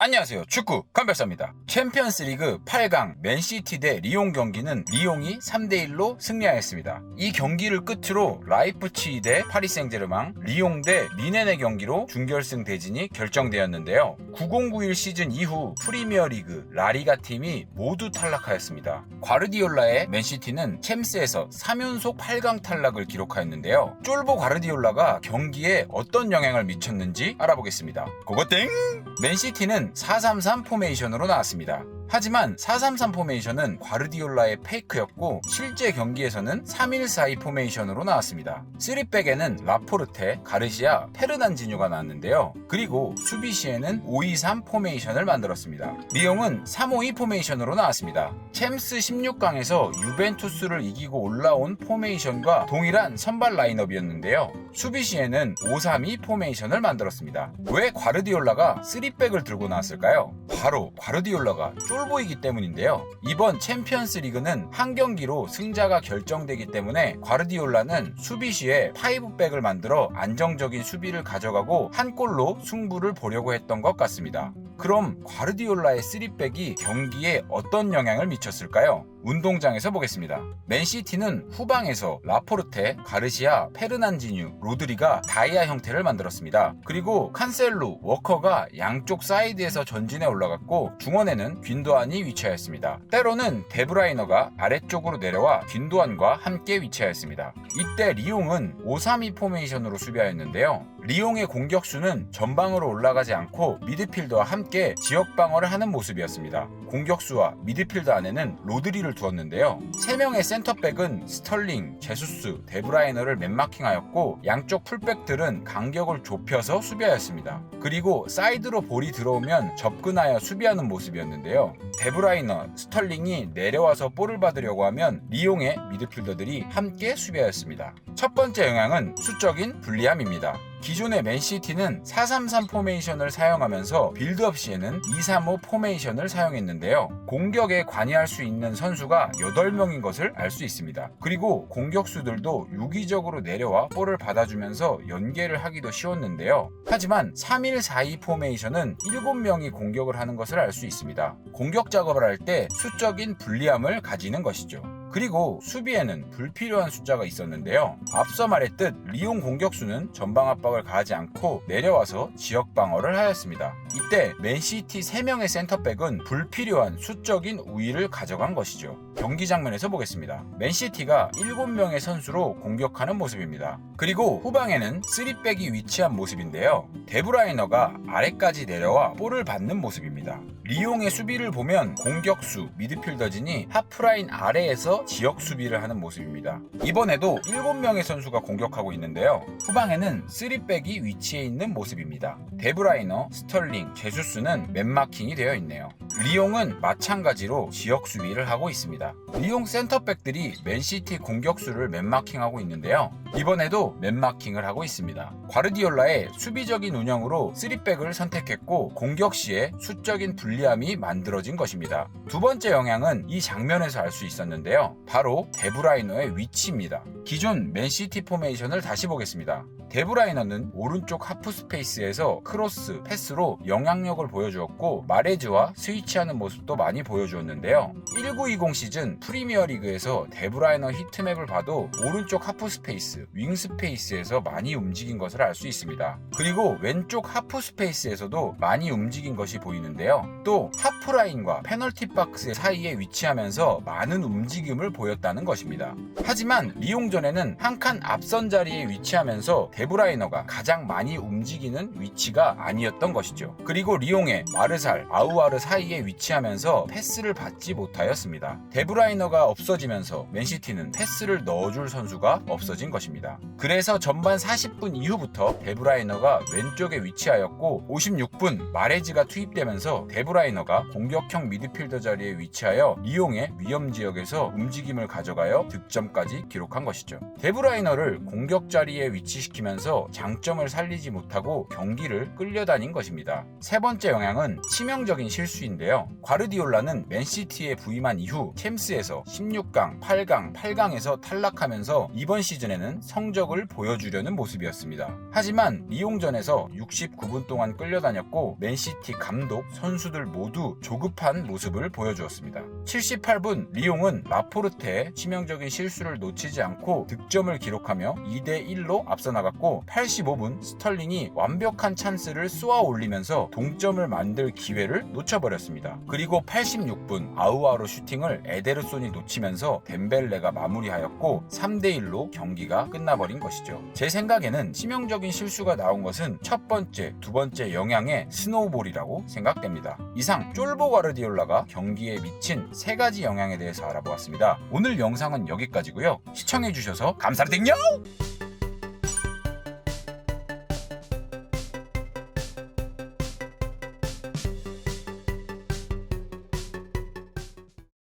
안녕하세요. 축구 건별사입니다. 챔피언스 리그 8강 맨시티 대 리옹 경기는 리옹이 3대1로 승리하였습니다. 이 경기를 끝으로 라이프치히 대 파리 생제르맹, 리옹 대 리넨의 경기로 준결승 대진이 결정되었는데요. 9091 시즌 이후 프리미어 리그, 라리가 팀이 모두 탈락하였습니다. 과르디올라의 맨시티는 챔스에서 3연속 8강 탈락을 기록하였는데요. 쫄보 과르디올라가 경기에 어떤 영향을 미쳤는지 알아보겠습니다. 고고땡! 맨시티는 433 포메이션으로 나왔습니다. 하지만 433 포메이션은 과르디올라의 페이크였고 실제 경기에서는 3142 포메이션으로 나왔습니다. 3백에는 라포르테, 가르시아, 페르난지뉴가 나왔는데요. 그리고 수비 시에는 523 포메이션을 만들었습니다. 리옹은 352 포메이션으로 나왔습니다. 챔스 16강에서 유벤투스를 이기고 올라온 포메이션과 동일한 선발 라인업이었는데요. 수비 시에는 532 포메이션을 만들었습니다. 왜 과르디올라가 3백을 들고 나왔을까요? 바로 과르디올라가 쫄 보이기 때문인데요. 이번 챔피언스 리그는 한 경기로 승자가 결정되기 때문에 과르디올라는 수비 시에 파이브백을 만들어 안정적인 수비를 가져가고 한 골로 승부를 보려고 했던 것 같습니다. 그럼 과르디올라의 3백이 경기에 어떤 영향을 미쳤을까요? 운동장에서 보겠습니다. 맨시티는 후방에서 라포르테, 가르시아, 페르난지뉴, 로드리가 다이아 형태를 만들었습니다. 그리고 칸셀루, 워커가 양쪽 사이드에서 전진해 올라갔고 중원에는 균도안이 위치하였습니다. 때로는 데브라이너가 아래쪽으로 내려와 균도안과 함께 위치하였습니다. 이때 리옹은 5-3-2 포메이션으로 수비하였는데요. 리옹의 공격수는 전방으로 올라가지 않고 미드필더와 함께 지역 방어를 하는 모습이었습니다. 공격수와 미드필더 안에는 로드리를 두었는데요. 3명의 센터백은 스털링, 제수스, 데브라이너를 맨마킹하였고 양쪽 풀백들은 간격을 좁혀서 수비하였습니다. 그리고 사이드로 볼이 들어오면 접근하여 수비하는 모습이었는데요. 데브라이너, 스털링이 내려와서 볼을 받으려고 하면 리옹의 미드필더들이 함께 수비하였습니다. 첫 번째 영향은 수적인 불리함입니다. 기 존의 맨시티는 433 포메이션을 사용하면서 빌드업 시에는 235 포메이션을 사용했는데요. 공격에 관여할 수 있는 선수가 8명인 것을 알 수 있습니다. 그리고 공격수들도 유기적으로 내려와 볼을 받아주면서 연계를 하기도 쉬웠는데요. 하지만 3142 포메이션은 7명이 공격을 하는 것을 알 수 있습니다. 공격 작업을 할 때 수적인 불리함을 가지는 것이죠. 그리고 수비에는 불필요한 숫자가 있었는데요. 앞서 말했듯 리옹 공격수는 전방 압박을 가하지 않고 내려와서 지역 방어를 하였습니다. 이때 맨시티 3명의 센터백은 불필요한 수적인 우위를 가져간 것이죠. 경기 장면에서 보겠습니다. 맨시티가 7명의 선수로 공격하는 모습입니다. 그리고 후방에는 3백이 위치한 모습인데요. 데브라이너가 아래까지 내려와 볼을 받는 모습입니다. 리옹의 수비를 보면 공격수, 미드필더진이 하프라인 아래에서 지역 수비를 하는 모습입니다. 이번에도 7명의 선수가 공격하고 있는데요. 후방에는 3백이 위치해 있는 모습입니다. 데브라이너, 스털링, 제수스는 맨마킹이 되어 있네요. 리옹은 마찬가지로 지역 수비를 하고 있습니다. 리옹 센터백들이 맨시티 공격수를 맨마킹하고 있는데요. 이번에도 맨마킹을 하고 있습니다. 과르디올라의 수비적인 운영으로 3백을 선택했고 공격 시에 수적인 불리함이 만들어진 것입니다. 두 번째 영향은 이 장면에서 알 수 있었는데요. 바로 데브라이너의 위치입니다. 기존 맨시티 포메이션을 다시 보겠습니다. 데브라이너는 오른쪽 하프 스페이스에서 크로스, 패스로 영향력을 보여주었고 마레즈와 스위치 하는 모습도 많이 보여주었는데요. 1920 시즌 프리미어 리그에서 데브라이너 히트맵을 봐도 오른쪽 하프 스페이스, 윙 스페이스에서 많이 움직인 것을 알 수 있습니다. 그리고 왼쪽 하프 스페이스에서도 많이 움직인 것이 보이는데요. 또 하프 라인과 페널티 박스 사이에 위치하면서 많은 움직임을 보였다는 것입니다. 하지만 리옹전에는 한 칸 앞선 자리에 위치하면서 데브라이너가 가장 많이 움직이는 위치가 아니었던 것이죠. 그리고 리옹의 마르살, 아우아르 사이에 위치하면서 패스를 받지 못하였습니다. 데브라이너가 없어지면서 맨시티는 패스를 넣어줄 선수가 없어진 것입니다. 그래서 전반 40분 이후부터 데브라이너가 왼쪽에 위치하였고 56분 마레즈가 투입되면서 데브라이너가 공격형 미드필더 자리에 위치하여 리옹의 위험 지역에서 움직임을 가져가여 득점까지 기록한 것이죠. 데브라이너를 공격 자리에 위치시키면서 장점을 살리지 못하고 경기를 끌려다닌 것입니다. 세 번째 영향은 치명적인 실수인데요. 있는데요. 과르디올라는 맨시티에 부임한 이후 챔스에서 16강, 8강, 8강에서 탈락하면서 이번 시즌에는 성적을 보여주려는 모습이었습니다. 하지만 리옹전에서 69분 동안 끌려다녔고 맨시티 감독, 선수들 모두 조급한 모습을 보여주었습니다. 78분 리옹은 라포르테의 치명적인 실수를 놓치지 않고 득점을 기록하며 2대 1로 앞서 나갔고 85분 스털링이 완벽한 찬스를 쏘아 올리면서 동점을 만들 기회를 놓쳐버렸 습니다. 그리고 86분 아우아로 슈팅을 에데르손이 놓치면서 덴벨레가 마무리하였고 3대1로 경기가 끝나버린 것이죠. 제 생각에는 치명적인 실수가 나온 것은 첫 번째, 두 번째 영향의 스노우볼이라고 생각됩니다. 이상 쫄보 가르디올라가 경기에 미친 세 가지 영향에 대해서 알아보았습니다. 오늘 영상은 여기까지고요. 시청해주셔서 감사드립니다.